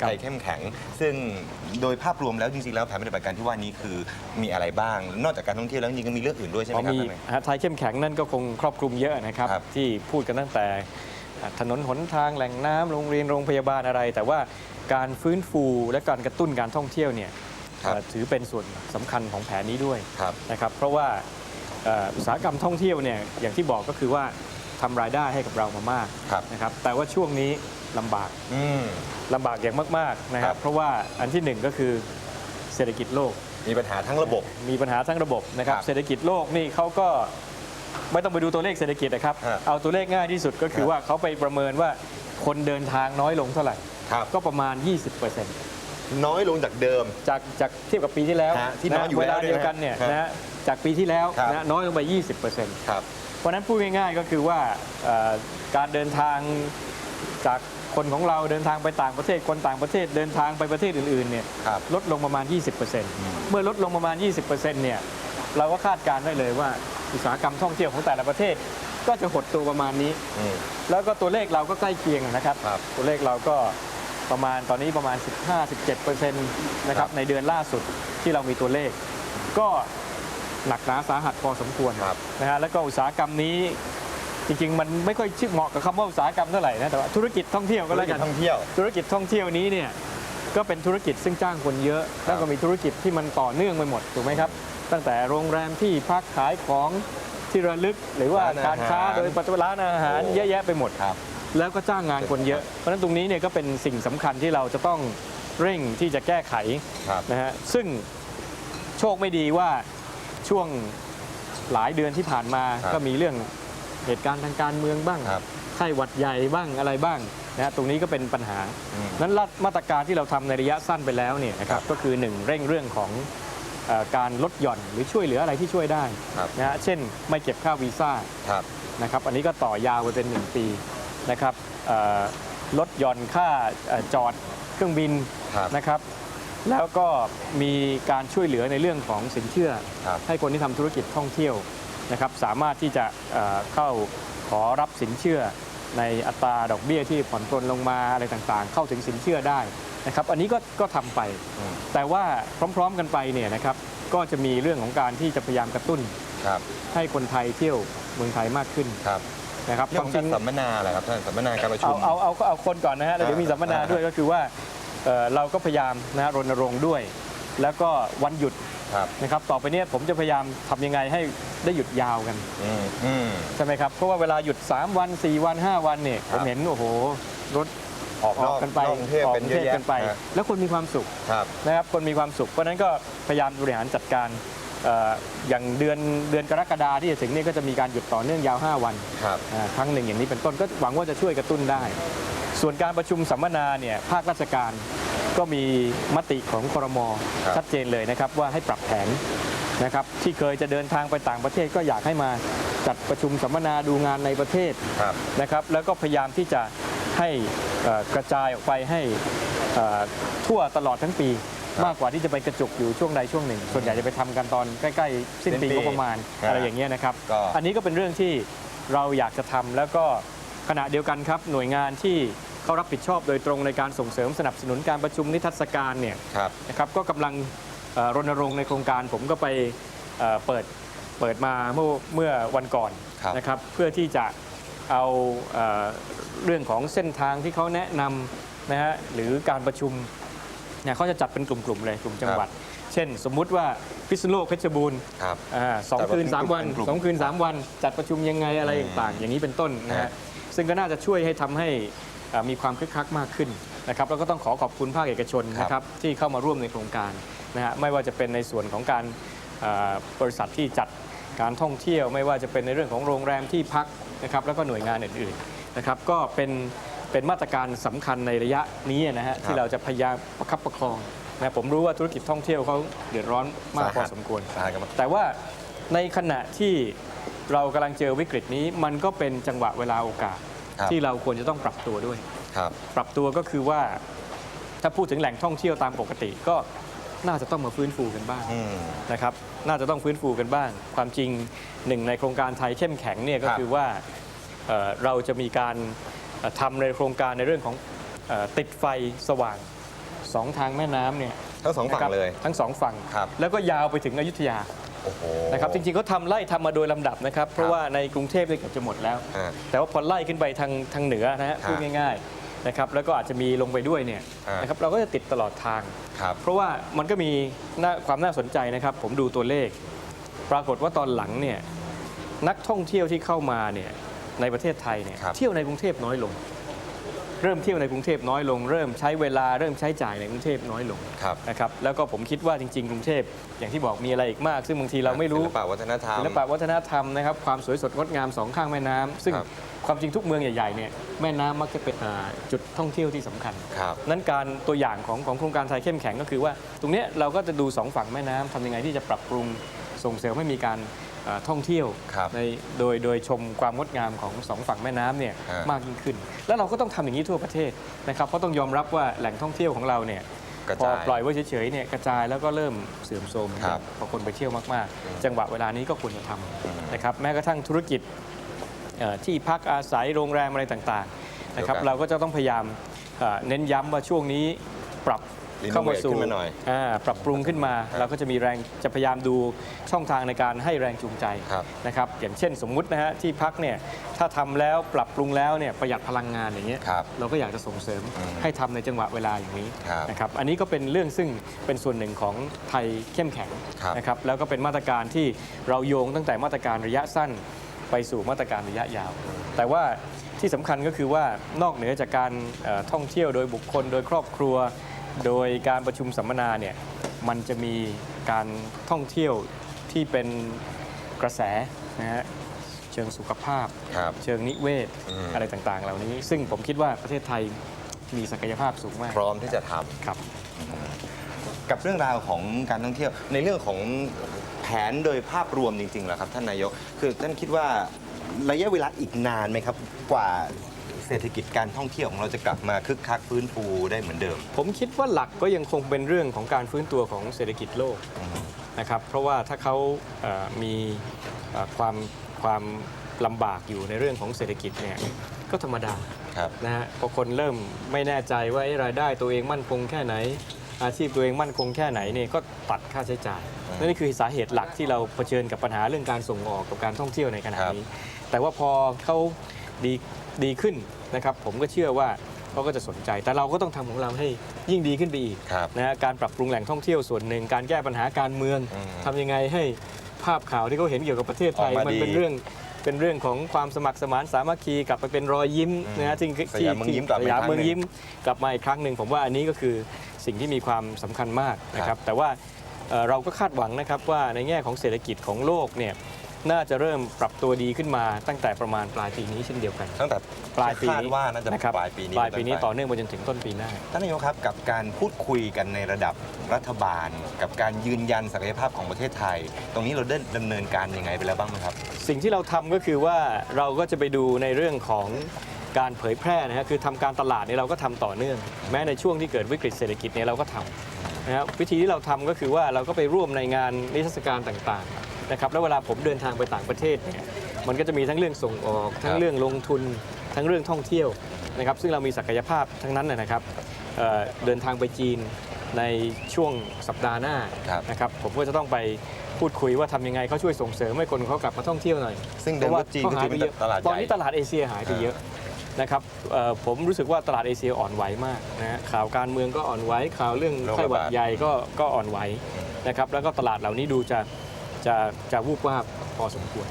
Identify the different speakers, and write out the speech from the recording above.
Speaker 1: ครับ
Speaker 2: ไทยเข้มแข็ง ซึ่งโดยภาพรวมแล้วจริงๆแล้วแผนปฏิบัติการที่ว่านี้คือมีอะไรบ้าง นอกจากการท่องเที่ยวแล้วจริงๆก็มีเรื่องอื่นด้วยใช่ไหม
Speaker 1: อ๋อ
Speaker 2: ครับ
Speaker 1: มี
Speaker 2: ท่านนาย
Speaker 1: ฮะไทยเข้มแข็งนั่นก็คงครอบคลุมเยอะนะครับ
Speaker 2: ครับ
Speaker 1: ที่พูดกันตั้งแต่อะถนนหนทางแหล่งน้ำโรงเรียนโรงพยาบาลอะไร แต่ว่าการฟื้นฟูและการกระตุ้นการท่องเที่ยวเนี่ย
Speaker 2: ครับ
Speaker 1: เอ่อถือเป็นส่วนสำคัญของแผนนี้ด้วย
Speaker 2: ครับ
Speaker 1: นะครับเพราะว่าเอ่ออุตสาหกรรมท่องเที่ยวเนี่ยอย่างที่บอกก็คือว่าทำรายได้ให้กับเรามามาก
Speaker 2: ครับ
Speaker 1: นะครับแต่ว่าช่วงนี้ ลำบาก
Speaker 2: อืม
Speaker 1: ลำบากอย่างมากๆนะค
Speaker 2: ครั
Speaker 1: รับ บ เพราะว่าอันที่หนึ่งก็คือเศรษฐกิจโลก
Speaker 2: มีปัญหาทั้งระบบ
Speaker 1: มีปัญหาทั้งระบบนะครับ
Speaker 2: ครับ
Speaker 1: เศรษฐกิจโลกนี่เขาก็ไม่ต้องไปดูตัวเลขเศรษฐกิจนะครับ
Speaker 2: ฮะ
Speaker 1: เอาตัวเลขง่ายที่สุดก็คือ
Speaker 2: ครับ
Speaker 1: ว่าเขาไปประเมินว่าคนเดินทางน้อยลงเท่าไหร่
Speaker 2: ครับ
Speaker 1: ก็ประมาณ 20%
Speaker 2: น้อยลงจากเดิม
Speaker 1: จากจากเทียบกับปีที่แล้ว
Speaker 2: ฮะที่น้อยอยู่
Speaker 1: เว
Speaker 2: แล้
Speaker 1: ลาว
Speaker 2: ด้วยนะ
Speaker 1: เดียวกันเนี่ย
Speaker 2: ฮะ
Speaker 1: นะฮะจากปีที่แล้ว
Speaker 2: ครับ
Speaker 1: นะน้อยลงไป 20%
Speaker 2: ครับ
Speaker 1: เพราะฉะนั้นพูดง่ายๆก็คือว่าเอ่อการเดินทางจาก คนของเราเดินทางไปต่างประเทศ คนต่างประเทศเดินทางไปประเทศอื่นๆเนี่ย
Speaker 2: ครับ
Speaker 1: ลดลงประมาณ 20%เมื่อลดลงประมาณ 20%เนี่ยเราก็คาดการณ์ได้เลยว่าอุตสาหกรรมท่องเที่ยวของแต่ละประเทศ ก็จะหดตัวประมาณนี้
Speaker 2: อืม
Speaker 1: แล้วก็ตัวเลขเราก็ใกล้เคียงนะครับ
Speaker 2: ครับ
Speaker 1: ตัวเลขเราก็ประมาณตอนนี้ประมาณ 15-17%นะค
Speaker 2: ครั
Speaker 1: รับบในเดือนล่าสุดที่เรามีตัวเลข ก็หนักหนาสาหัสพอสมควร
Speaker 2: ครับ
Speaker 1: นะฮะแล้วก็อุตสาหกรรมนี้ จริงๆ มันไม่ค่อยชื่อเหมาะกับคำว่าอุตสาหกรรมเท่าไหร่นะแต่ว่าธุรกิจท่องเที่ยวก็แล้วกัน
Speaker 2: ท่องเที่ยว
Speaker 1: ธุรกิจท่องเที่ยวนี้เนี่ยก็เป็นธุรกิจซึ่งจ้างคนเยอะ แล้วก็มีธุรกิจที่มันต่อเนื่องไปหมดถูกไหมครับ ตั้งแต่โรงแรมที่พักขายของที่ระลึก หรือว่า
Speaker 2: ร้านอาหาร
Speaker 1: การค้าโดยปัจจุบันร้านอาหาร
Speaker 2: โอ้
Speaker 1: เยอะแยะไปหมด
Speaker 2: ครับ
Speaker 1: แล้วก็จ้างงานคนเยอะ เพราะฉะนั้นตรงนี้เนี่ยก็เป็นสิ่งสำคัญที่เราจะต้องเร่งที่จะแก้ไข
Speaker 2: ครับ
Speaker 1: นะฮะ ซึ่งโชคไม่ดีว่าช่วงหลายเดือนที่ผ่านมา
Speaker 2: ครับ
Speaker 1: ก็มีเรื่อง เหตุการณ์ทางการเมืองบ้าง
Speaker 2: ครับ
Speaker 1: ไข้หวัดใหญ่บ้างอะไรบ้างนะฮะตรงนี้ก็เป็นปัญหา
Speaker 2: อืม
Speaker 1: นั้นมาตรการที่เราทำในระยะสั้นไปแล้วเนี่ยนะครั
Speaker 2: ครับบ
Speaker 1: ก็คือหนึ่งเร่งเรื่องของเออการลดหย่อนหรือช่วยเหลืออะไรที่ช่วยได้
Speaker 2: ครับ
Speaker 1: นะฮะเช่น ไม่เก็บค่าวีซ่า
Speaker 2: ครับ
Speaker 1: นะครับอันนี้ก็ต่อยาวไปเป็น 1 ปีนะครับเอ่อลดหย่อนค่าเอ่อจอดเครื่องบิน
Speaker 2: ครับ
Speaker 1: นะครับ แล้วก็มีการช่วยเหลือในเรื่องของสินเชื่อ
Speaker 2: ครับ
Speaker 1: ให้คนที่ทำธุรกิจท่องเที่ยว นะครับสามารถที่จะเอ่อเข้าขอรับสินเชื่อในอัตราดอกเบี้ยที่ผ่อนปลนลงมาอะไรต่างๆ เข้าถึงสินเชื่อได้นะครับ อันนี้ก็ก็ทำไป
Speaker 2: อืม
Speaker 1: แต่ว่าพร้อมๆกันไปเนี่ยนะครับก็จะมีเรื่องของการที่จะพยายามกระตุ้น
Speaker 2: ครับ
Speaker 1: ให้คนไทยเที่ยวเมืองไทยมากขึ้น
Speaker 2: ครับ
Speaker 1: นะครับ
Speaker 2: เรื่องของการสัมมนาแหละครับท่านสัมมนาการประชุ
Speaker 1: เอา
Speaker 2: ม
Speaker 1: เอาเอาก็เอาคนก่อนนะฮะแล้วเดี๋ยวมีสัมมนา
Speaker 2: อ่า
Speaker 1: ด้วยก็คือว่าเอ่อเราก็พยายามนะฮะรณรงค์ด้วย แล้วก็วันหยุด
Speaker 2: ครับ
Speaker 1: นะครับต่อไปเนี้ผมจะพยายามทำยังไงให้ได้หยุดยาวกัน
Speaker 2: อืมอืม
Speaker 1: ใช่ไหมครับ เพราะว่าเวลาหยุด 3 วัน 4 วัน 5 วันเนี่ย
Speaker 2: ครั
Speaker 1: ผ
Speaker 2: บ
Speaker 1: มเห็นโอ้โหรถ
Speaker 2: ออก
Speaker 1: อนอ
Speaker 2: อกก
Speaker 1: กันไป
Speaker 2: นอกกรุงเทพ
Speaker 1: ออก
Speaker 2: เป็น
Speaker 1: กรุ
Speaker 2: เย
Speaker 1: ง
Speaker 2: อะ
Speaker 1: เทพ
Speaker 2: แยะ
Speaker 1: กันไป
Speaker 2: ฮะ
Speaker 1: แล้วคนมีความสุข
Speaker 2: ครับ
Speaker 1: นะครับคนมีความสุข เพราะฉะนั้นก็พยายามบริหารจัดการเอ่ออย่างเดือนเดือนกรกฎาที่จะถึงเนี่ยก็จะมีการหยุดต่อเนื่องยาว 5 วัน
Speaker 2: ครับ
Speaker 1: อ่าครั้งหนึ่งอย่างนี้เป็นต้นก็หวังว่าจะช่วยกระตุ้นได้ ส่วนการประชุมสัมมนาเนี่ยภาคราชการ ก็มีมติของครม
Speaker 2: ครับ
Speaker 1: ชัดเจนเลยนะครับว่าให้ปรับแผนนะครับที่เคยจะเดินทางไปต่างประเทศก็อยากให้มาจัดประชุมสัมมนาดูงานในประเทศ
Speaker 2: ครับ
Speaker 1: นะครับแล้วก็พยายามที่จะให้เอ่อกระจายออกไปให้เอ่อทั่วตลอดทั้งปี
Speaker 2: ครับ
Speaker 1: มากกว่าที่จะไปกระจุกอยู่ช่วงใดช่วงหนึ่ง ส่วนใหญ่จะไปทำกันตอนใกล้ๆสิ้นปี
Speaker 2: สิ้นปี
Speaker 1: งบประมาณ
Speaker 2: ครับ
Speaker 1: อะไรอย่างเงี้ยนะครับ
Speaker 2: ก็
Speaker 1: อันนี้ก็เป็นเรื่องที่เราอยากจะทำแล้วก็ขณะเดียวกันครับหน่วยงานที่ เขารับผิดชอบโดยตรงในการส่งเสริมสนับสนุนการประชุมนิทรรศการเนี่ย
Speaker 2: ครับ
Speaker 1: นะครับก็กำลังเอ่อรณรงค์ในโครงการผมก็ไปเอ่อเปิดเปิดมาเมื่อเมื่อวันก่อน
Speaker 2: ครับ
Speaker 1: นะครับเพื่อที่จะเอาเอ่อเรื่องของเส้นทางที่เขาแนะนำนะฮะหรือการประชุมเนี่ยเขาจะจัดเป็นกลุ่มๆเลยกลุ่มจังหวัด เช่น สมมุติว่าพิษณุโลกเพชรบูรณ์
Speaker 2: ครับ
Speaker 1: อ่าสอง
Speaker 2: จัด
Speaker 1: คืน
Speaker 2: เป็น
Speaker 1: สามวัน
Speaker 2: เป็นกลุ่ม
Speaker 1: สองคืนสามวัน จัดประชุมยังไงอะไร
Speaker 2: อืม
Speaker 1: ต่างๆ อย่างนี้เป็นต้นนะ
Speaker 2: ฮะ
Speaker 1: ฮะซึ่งก็น่าจะช่วยให้ทำให้อ่า มีความคึกคักมากขึ้นนะครับแล้วก็ต้องขอขอบคุณภาคเอกชนนะครับที่เข้ามาร่วมในโครงการนะฮะไม่ว่าจะเป็นในส่วนของการอ่าบริษัทที่จัดการท่องเที่ยว ไม่ว่าจะเป็นในเรื่องของโรงแรมที่พักนะครับแล้วก็หน่วยงานอื่นๆนะครับก็เป็นเป็นมาตรการสำคัญในระยะนี้นะฮะที่เราจะพยายามประคับประคองนะผมรู้ว่าธุรกิจท่องเที่ยวเขาเดือดร้อนมากพอสมควร
Speaker 2: สาหัสกันมา
Speaker 1: แต่ว่าในขณะที่เรากำลังเจอวิกฤตนี้มันก็เป็นจังหวะเวลาโอกาส
Speaker 2: ครับ
Speaker 1: ที่เราควรจะต้องปรับตัวด้วย
Speaker 2: ครับ
Speaker 1: ปรับตัวก็คือว่า ถ้าพูดถึงแหล่งท่องเที่ยวตามปกติก็น่าจะต้องมาฟื้นฟูกันบ้าง
Speaker 2: อืม
Speaker 1: นะครับ น่าจะต้องฟื้นฟูกันบ้าง ความจริงหนึ่งในโครงการไทยเข้มแข็งเนี่ยก็
Speaker 2: ครับ
Speaker 1: คือว่าเอ่อเราจะมีการเอ่อทำในโครงการในเรื่องของเอ่อติดไฟสว่างสองทางแม่น้ำเนี่ย
Speaker 2: ทั้งสองฝั่ง
Speaker 1: นะครับ
Speaker 2: เลย
Speaker 1: ทั้งสองฝั่ง
Speaker 2: ครับ
Speaker 1: แล้วก็ยาวไปถึงอยุธยา
Speaker 2: โอ้โห
Speaker 1: นะครับจริงๆเขาทำไล่ทำมาโดยลำดับนะครับ เพราะว่าในกรุงเทพเนี่ยเกือบจะหมดแล้ว
Speaker 2: อ่า
Speaker 1: แต่ว่าพอไล่ขึ้นไปทางทางเหนือนะฮะ
Speaker 2: ครับ
Speaker 1: พูดง่ายๆนะครับแล้วก็อาจจะมีลงไปด้วยเนี่ย
Speaker 2: อ่าน
Speaker 1: นะครับเราก็จะติดตลอดทาง
Speaker 2: ครับ
Speaker 1: เพราะว่ามันก็มีน่าความน่าสนใจนะครับ ผมดูตัวเลข ปรากฏว่าตอนหลังเนี่ยนักท่องเที่ยวที่เข้ามาเนี่ยในประเทศไทยเนี่ย
Speaker 2: ครับ
Speaker 1: เที่ยวในกรุงเทพน้อยลง เริ่มเที่ยวในกรุงเทพน้อยลง เริ่มใช้เวลาเริ่มใช้จ่ายในกรุงเทพน้อยลง
Speaker 2: ครับ
Speaker 1: นะครับแล้วก็ผมคิดว่าจริง ๆ กรุงเทพอย่างที่บอกมีอะไรอีกมาก ซึ่งบางทีเราไม่รู้
Speaker 2: ศิลปะวัฒนธรรม
Speaker 1: ศิลปะวัฒนธรรมนะครับความสวยสดงดงามสองข้างแม่น้ำซึ่ง
Speaker 2: ครับ
Speaker 1: ความจริงทุกเมืองใหญ่ๆเนี่ยแม่น้ำมักจะเป็นอ่าจุดท่องเที่ยวที่สำคัญ
Speaker 2: ครับ
Speaker 1: นั้นการตัวอย่างของของโครงการไทยเข้มแข็งก็คือว่า ตรงเนี้ยเราก็จะดูสองฝั่งแม่น้ำทำยังไงที่จะปรับปรุงส่งเสริมให้มีการเอ่อท่องเที่ยว
Speaker 2: ครับ
Speaker 1: ในโดยโดยชมความงดงามของสองฝั่งแม่น้ำเนี่ย
Speaker 2: ฮะ
Speaker 1: มากยิ่งขึ้น แล้วเราก็ต้องทำอย่างนี้ทั่วประเทศนะครับเพราะต้องยอมรับว่าแหล่งท่องเที่ยวของเราเนี่ย
Speaker 2: กระ
Speaker 1: พอ
Speaker 2: จาย
Speaker 1: ปล่อยไว้เฉยๆเนี่ยกระจายแล้วก็เริ่มเสื่อมโทรม
Speaker 2: ครับ
Speaker 1: พอคนไปเที่ยวมากๆ จังหวะเวลานี้ก็ควรจะท
Speaker 2: อืมำ
Speaker 1: นะครับแม้กระทั่งธุรกิจเอ่อที่พักอาศัยโรงแรมอะไรต่างๆนะครับ
Speaker 2: เดี๋ยวกัน
Speaker 1: เราก็จะต้องพยายามเอ่อเน้นย้ำว่าช่วงนี้ปรับ เข้ามาสู่
Speaker 2: Renovate ขึ้นมาหน่อย
Speaker 1: อ่าปรับปรุงขึ้นมา เราก็จะมีแรงจะพยายามดูช่องทางในการให้แรงจูงใจ
Speaker 2: ครับ
Speaker 1: นะครับอย่างเช่นสมมุตินะฮะที่พักเนี่ยถ้าทำแล้วปรับปรุงแล้วเนี่ยประหยัดพลังงานอย่างเงี้ย
Speaker 2: ครับ
Speaker 1: เราก็อยากจะส่งเสริม
Speaker 2: อืม
Speaker 1: ให้ทำในจังหวะเวลาอย่างนี้
Speaker 2: ครับ
Speaker 1: นะครับอันนี้ก็เป็นเรื่องซึ่งเป็นส่วนหนึ่งของไทยเข้มแข็ง
Speaker 2: ครับ
Speaker 1: นะครับแล้วก็เป็นมาตรการที่เราโยงตั้งแต่มาตรการระยะสั้น ไปสู่มาตรการระยะยาว แต่ว่าที่สำคัญก็คือว่านอกเหนือจากการเอ่อท่องเที่ยวโดยบุคคลโดยครอบครัว โดยการประชุมสัมมนาเนี่ยมันจะมีการท่องเที่ยวที่เป็นกระแสนะฮะเชิงสุขภาพ
Speaker 2: ครับ
Speaker 1: เชิงนิเวศ
Speaker 2: อืม
Speaker 1: อะไรต่างๆ เหล่านี้ ซึ่งผมคิดว่าประเทศไทยมีศักยภาพสูงมาก
Speaker 2: พร้อมที่จะทำ
Speaker 1: ครับ
Speaker 2: กับเรื่องราวของการท่องเที่ยว ในเรื่องของแผนโดยภาพรวมจริงๆเหรอครับ ท่านนายก คือท่านคิดว่าระยะเวลาอีกนานไหมครับ กว่า เศรษฐกิจการท่องเที่ยวของเราจะกลับมาคึกคักฟื้นฟูได้เหมือนเดิม
Speaker 1: ผมคิดว่าหลักก็ยังคงเป็นเรื่องของการฟื้นตัวของเศรษฐกิจโลกนะครับเพราะว่าถ้าเขาเอ่อมีเอ่อความความลำบากอยู่ในเรื่องของเศรษฐกิจเนี่ยก็ธรรมดา
Speaker 2: ครับ
Speaker 1: นะฮะพอคนเริ่มไม่แน่ใจว่าเอ๊ะรายได้ตัวเองมั่นคงแค่ไหน อาชีพตัวเองมั่นคงแค่ไหนเนี่ยก็ตัดค่าใช้จ่าย
Speaker 2: อืม
Speaker 1: นั่นคือสาเหตุหลักที่เราเผชิญกับปัญหาเรื่องการส่งออกกับการท่องเที่ยวในขณะ
Speaker 2: ครับ
Speaker 1: นี้ แต่ว่าพอเขา ดีดีขึ้นนะครับผมก็เชื่อว่าเขาก็จะสนใจ แต่เราก็ต้องทำของเราให้ยิ่งดีขึ้นไปอีก
Speaker 2: ครับ
Speaker 1: นะฮะการปรับปรุงแหล่งท่องเที่ยวส่วนหนึ่ง การแก้ปัญหาการเมือง
Speaker 2: อืม
Speaker 1: ทำยังไงให้ภาพข่าวที่เขาเห็นเกี่ยวกับประเทศไทย
Speaker 2: ออกมา
Speaker 1: มัน
Speaker 2: ดี
Speaker 1: เป็นเรื่องเป็นเรื่องของความสมัครสมานสามัคคีกลับไปเป็นรอยยิ้ม
Speaker 2: อืม
Speaker 1: นะฮะที่
Speaker 2: สยามเมืองยิ้มกลับมา
Speaker 1: สยาม
Speaker 2: อีกครั้ง
Speaker 1: เมือง
Speaker 2: หนึ่ง
Speaker 1: ยิ้มกลับมาอีกครั้งหนึ่งผมว่าอันนี้ก็คือสิ่งที่มีความสำคัญมากนะค
Speaker 2: ครั
Speaker 1: รับบแต่ว่าเอ่อเราก็คาดหวังนะครับว่าในแง่ของเศรษฐกิจของโลกเนี่ย น่าจะเริ่มปรับตัวดีขึ้นมาตั้งแต่ประมาณปลายปีนี้เช่นเดียวกัน
Speaker 2: ตั้งแต่
Speaker 1: ปลายปี
Speaker 2: คาด
Speaker 1: นี้
Speaker 2: ว่าน่าจะ
Speaker 1: นะครับ
Speaker 2: ปลายปีนี้
Speaker 1: ปลายปีนี้
Speaker 2: เป็
Speaker 1: ต่อ
Speaker 2: ไป
Speaker 1: เนื่องไปจนถึงต้นปีหน้า
Speaker 2: ท่านนายกครับกับการพูดคุยกันในระดับรัฐบาล กับการยืนยันศักยภาพของประเทศไทย ตรงนี้เราได้ดำเนินการยังไงไปแล้วบ้างไหมครับ
Speaker 1: สิ่งที่เราทำก็คือว่าเราก็จะไปดูในเรื่องของการเผยแพร่นะฮะคือทำการตลาดเนี่ยเราก็ทำต่อเนื่อง แม้ในช่วงที่เกิดวิกฤตเศรษฐกิจเนี่ยเราก็ทำนะครับวิธีที่เราทำก็คือว่าเราก็ไปร่วมในงานนิทรรศการต่างๆ นะครับแล้วเวลาผมเดินทางไปต่างประเทศเนี่ยมันก็จะมีทั้งเรื่องส่งออก ทั้งเรื่องลงทุนทั้งเรื่องท่องเที่ยวนะครับซึ่งเรามีศักยภาพทั้งนั้นนะนะครับเอ่อเดินทางไปจีนในช่วงสัปดาห์หน้า
Speaker 2: ครับ
Speaker 1: นะครับผมก็จะต้องไปพูดคุยว่าทำยังไงเขาช่วยส่งเสริมให้คนเขากลับมาท่องเที่ยวหน่อย
Speaker 2: ซึ่งเดิม
Speaker 1: พราะว่า
Speaker 2: ก็จีน
Speaker 1: เขา
Speaker 2: ก็
Speaker 1: หาย
Speaker 2: ถือ
Speaker 1: ไป
Speaker 2: เป็น
Speaker 1: เยอะ
Speaker 2: ตลาดใหญ่
Speaker 1: ตอนนี้ตลาดเอเชียหายไปเยอะนะครับเอ่อผมรู้สึกว่าตลาดเอเชียอ่อนไหวมากนะฮะข่าวการเมืองก็อ่อนไหวข่าวเรื่อง
Speaker 2: โรคระบาด
Speaker 1: ไข้หวัดใหญ่ก็ก็อ่อนไหวนะครับแล้วก็ตลาดเหล่านี้ดูจะจะ จะวูบวาบพอสมควร